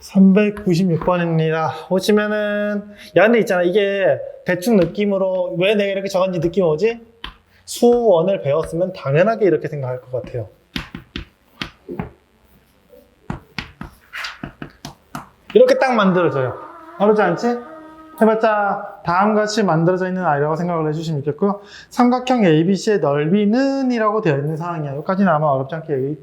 396번입니다. 보시면은, 야, 근데 있잖아. 이게 대충 느낌으로, 왜 내가 이렇게 적었는지 느낌 오지? 수원을 배웠으면 당연하게 이렇게 생각할 것 같아요. 이렇게 딱 만들어져요. 어렵지 않지? 해봤자 다음같이 만들어져 있는 아이라고 생각을 해주시면 좋겠고요. 삼각형 ABC의 넓이는 이라고 되어 있는 상황이야. 여기까지는 아마 어렵지 않게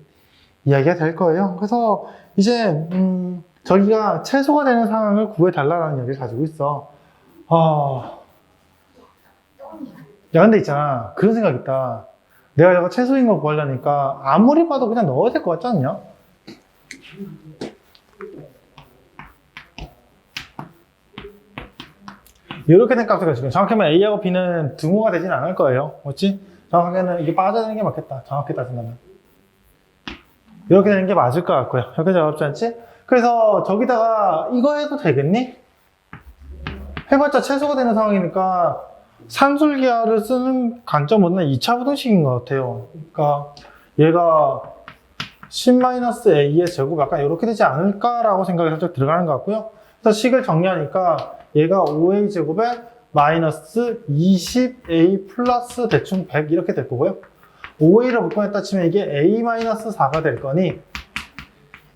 이야기가 될 거예요. 그래서 이제 음, 저기가 최소가 되는 상황을 구해달라는 이야기를 가지고 있어. 아, 야 근데 있잖아 그런 생각 있다. 내가 저거 최소인 거 구하려니까 아무리 봐도 그냥 넣어야 될 것 같지 않냐? 이렇게 된 값을 가지고 정확하면 A하고 B는 등호가 되진 않을 거예요. 맞지? 정확하게는 이게 빠져드는 게 맞겠다. 정확히 따진다면. 이렇게 되는 게 맞을 것 같고요. 이렇게 어렵지 않지? 그래서 저기다가 이거 해도 되겠니? 해봤자 최소가 되는 상황이니까 산술기하를 쓰는 관점은 2차 부등식인 것 같아요. 그러니까 얘가 10-a의 제곱 약간 이렇게 되지 않을까라고 생각이 살짝 들어가는 것 같고요. 그래서 식을 정리하니까 얘가 5a 제곱에 마이너스 20a 플러스 대충 100 이렇게 될 거고요. 5a를 묶어냈다 치면 이게 a 마이너스 4가 될 거니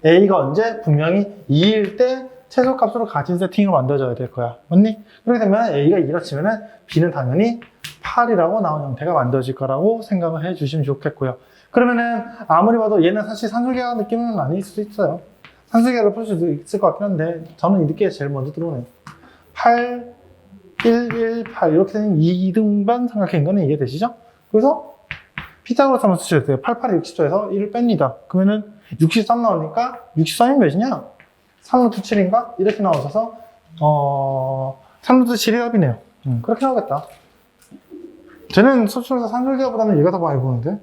a가 언제 분명히 2일 때 최소값으로 가진 세팅을 만들어줘야 될 거야. 맞니? 그렇게 되면 a가 2라 치면은 b는 당연히 8이라고 나온 형태가 만들어질 거라고 생각을 해 주시면 좋겠고요. 그러면은 아무리 봐도 얘는 사실 산술계약 느낌은 아닐 수도 있어요. 산술계약을 풀 수도 있을 것 같긴 한데 저는 이렇게 제일 먼저 들어오네요. 8, 1, 1, 8 이렇게 되는 2등반 삼각형인 거는 이해되시죠? 그래서 피타고라스 한번 쓰셔도 돼요. 8, 8이 60도에서 1을 뺍니다. 그러면은 63 나오니까 63이 몇이냐? 3루트 7인가? 이렇게 나오셔서 어 3루트 7이 답이네요. 음, 그렇게 나오겠다. 쟤는 수출에서 산술계보다는 얘가 더 많이 보는데